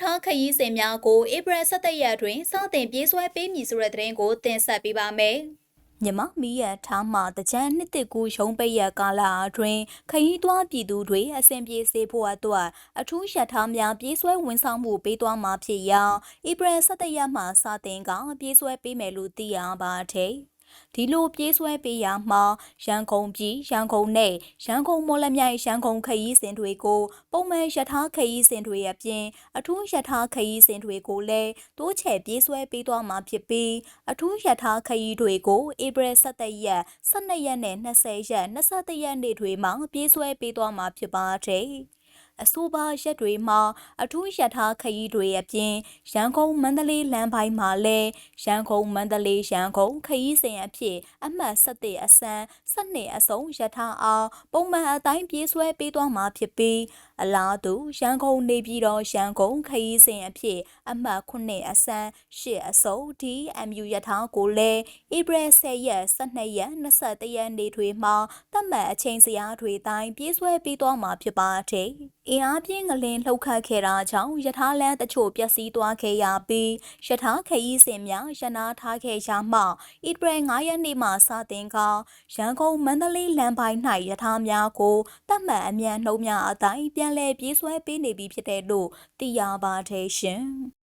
ထားခရီးစဉ်များကိုဧပြီ17ရက်တွင်စတင်ပြေးဆွဲပေးမည်ဆိုတဲ့သတင်းကိုတင်ဆက်ပေးပါမယ်။မြမမီးရထားမှတကြံနှစ်တစ်ကူရုံးပိတ်ရကာလအတွင်းခရီးသွားပြည်သူတွေအစဉ်ပြေစေဖို့အတွက်အထူးရထားများပြေးဆွဲဝန်ဆောင်မှုပေးသွားမှာဖြစ်ရာဧပြီ17ရက်မှစတင်ကပြေးဆွဲပေးမယ်လို့သိရပါတယ်။ ဒီလိုပြေးဆွဲပေးရမှာရန်ကုန်ပြည်ရန်ကုန်နဲ့ရန်ကုန်မော်လမြိုင်ရန်ကုန်ခရီးစဉ်တွေကိုပုံမှန်ရထားခရီးစဉ်တွေအပြင်အထူးရထားခရီးစဉ်တွေကိုလည်းတိုးချဲ့ပြေးဆွဲပေးသွားမှာဖြစ်ပြီးအထူးရထားခရီးတွေကိုဧပြီ17ရက်12ရက်နဲ့20ရက်21ရက်နေ့တွေမှာပြေးဆွဲပေးသွားမှာဖြစ်ပါတယ်။ အဆိုပါရက်တွေမှာအထူးရထားခရီးတွေအပြင်ရန်ကုန်မန္တလေးလမ်းပိုင်းမှာလည်းရန်ကုန်မန္တလေးရန်ကုန်ခရီးစဉ်အဖြစ်အမှတ်7အစမ်း7အစုံရထားအားပုံမှန်အတိုင်းပြေးဆွဲပေးသွားမှာဖြစ်ပြီးအလားတူရန်ကုန်နေပြည်တော်ရန်ကုန်ခရီးစဉ်အဖြစ်အမှတ်9အစမ်း8အစုံ DMU ရထားကိုလည်းဧပြီ10ရက်12ရက်21ရက်နေ့တွေမှာတတ်မှတ်အချိန်စရာတွေတိုင်းပြေးဆွဲပေးသွားမှာဖြစ်ပါတယ်။အင်အားပြင်းငလင်လှုပ်ခတ်ခဲ့တာကြောင့်ယထာလန်းတချို့ပျက်စီးသွားခဲ့ရပြီးယထာခရီးစဉ်များရနာထားခဲ့ရမှဧပြီ9ရက်နေ့မှစတင်ကရန်ကုန်မန္တလေးလမ်းပိုင်း၌ယထာများကိုတတ်မှတ်အမြန်နှုံးများအတိုင်းပြန်လည်ပြေးဆွဲပေးနေပြီဖြစ်တယ်လို့သိရပါတယ်ရှင်။